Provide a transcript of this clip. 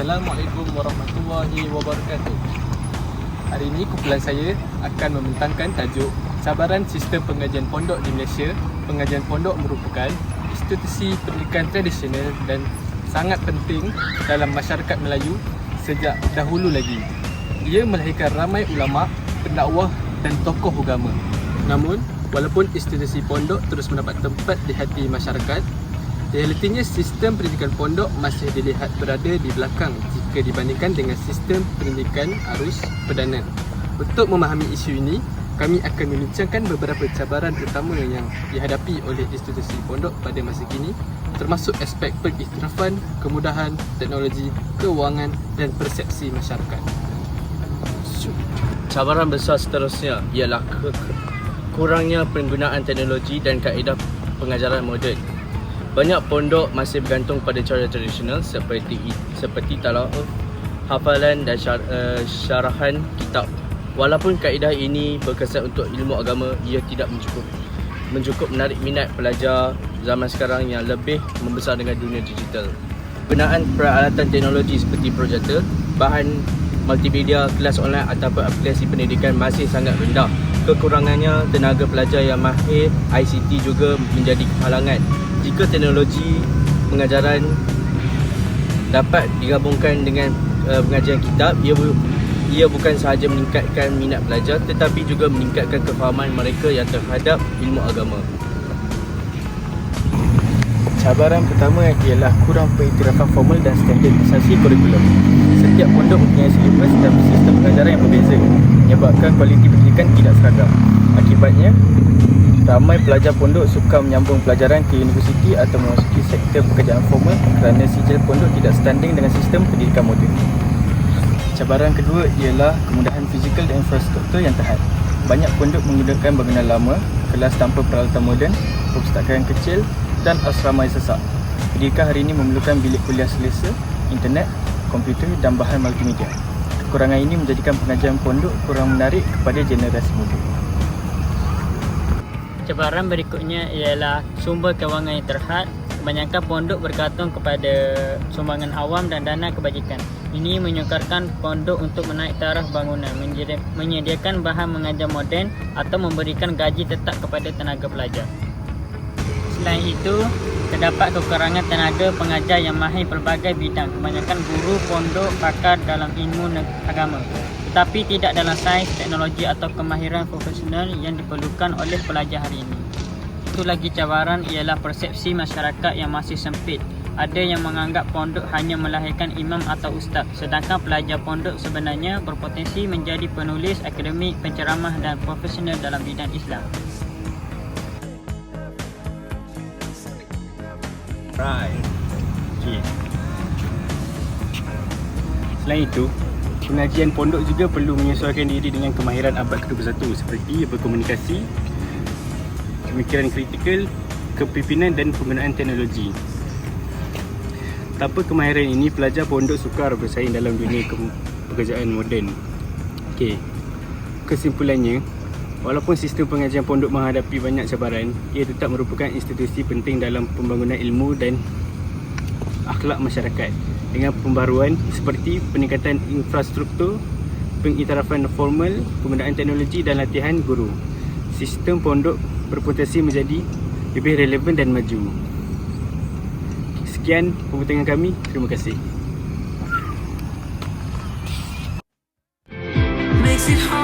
Assalamualaikum warahmatullahi wabarakatuh. Hari ini kumpulan saya akan membentangkan tajuk Cabaran Sistem Pengajian Pondok di Malaysia. Pengajian pondok merupakan institusi pendidikan tradisional dan sangat penting dalam masyarakat Melayu sejak dahulu lagi. Ia melahirkan ramai ulama, pendakwah dan tokoh agama. Namun, walaupun institusi pondok terus mendapat tempat di hati masyarakat, realitinya sistem pendidikan pondok masih dilihat berada di belakang jika dibandingkan dengan sistem pendidikan arus perdana. Untuk memahami isu ini, kami akan membincangkan beberapa cabaran utama yang dihadapi oleh institusi pondok pada masa kini termasuk aspek pengiktirafan, kemudahan, teknologi, keuangan dan persepsi masyarakat. Cabaran besar seterusnya ialah kurangnya penggunaan teknologi dan kaedah pengajaran moden. Banyak pondok masih bergantung pada cara tradisional seperti seperti talawuf, hafalan dan syar, uh, syarahan kitab. Walaupun kaedah ini berkesan untuk ilmu agama, ia tidak mencukup mencukup menarik minat pelajar zaman sekarang yang lebih membesar dengan dunia digital. Penggunaan peralatan teknologi seperti projektor, bahan multimedia, kelas online ataupun aplikasi pendidikan masih sangat rendah. Kekurangannya tenaga pelajar yang mahir ICT juga menjadi halangan. Jika teknologi pengajaran dapat digabungkan dengan uh, pengajian kitab, ia bu- ia bukan sahaja meningkatkan minat pelajar tetapi juga meningkatkan kefahaman mereka yang terhadap ilmu agama. Cabaran pertama ialah kurang pengiktirafan formal dan standardisasi kurikulum. Setiap pondok mempunyai silibus dan sistem pengajaran yang berbeza menyebabkan kualiti pendidikan tidak seragam. Akibatnya, ramai pelajar pondok suka menyambung pelajaran ke universiti atau memasuki sektor pekerjaan formal kerana sijil pondok tidak standing dengan sistem pendidikan moden. Cabaran kedua ialah kemudahan fizikal dan infrastruktur yang terhad. Banyak pondok menggunakan bangunan lama, kelas tanpa peralatan moden, perpustakaan kecil dan asrama yang sesak. Pendidikan hari ini memerlukan bilik kuliah selesa, internet, komputer dan bahan multimedia. Kekurangan ini menjadikan pengajian pondok kurang menarik kepada generasi muda. Cabaran berikutnya ialah sumber kewangan yang terhad. Kebanyakan pondok bergantung kepada sumbangan awam dan dana kebajikan. Ini menyukarkan pondok untuk menaik taraf bangunan, menyediakan bahan mengajar moden atau memberikan gaji tetap kepada tenaga pelajar. Selain itu, terdapat kekurangan tenaga pengajar yang mahir pelbagai bidang. Kebanyakan guru pondok pakar dalam ilmu agama. Tetapi tidak dalam sains, teknologi atau kemahiran profesional yang diperlukan oleh pelajar hari ini. Satu lagi cabaran ialah persepsi masyarakat yang masih sempit. Ada yang menganggap pondok hanya melahirkan imam atau ustaz, sedangkan pelajar pondok sebenarnya berpotensi menjadi penulis akademik, penceramah dan profesional dalam bidang Islam. Right. Okay. Selain itu, pengajian pondok juga perlu menyesuaikan diri dengan kemahiran abad ke-21 seperti berkomunikasi, pemikiran kritikal, kepimpinan dan penggunaan teknologi. Tanpa kemahiran ini, pelajar pondok sukar bersaing dalam dunia ke- pekerjaan moden. Okey. Kesimpulannya, walaupun sistem pengajian pondok menghadapi banyak cabaran, ia tetap merupakan institusi penting dalam pembangunan ilmu dan akhlak masyarakat dengan pembaruan seperti peningkatan infrastruktur, pengiktirafan formal, penggunaan teknologi dan latihan guru. Sistem pondok berpotensi menjadi lebih relevan dan maju. Sekian pembentangan kami. Terima kasih. makes it hard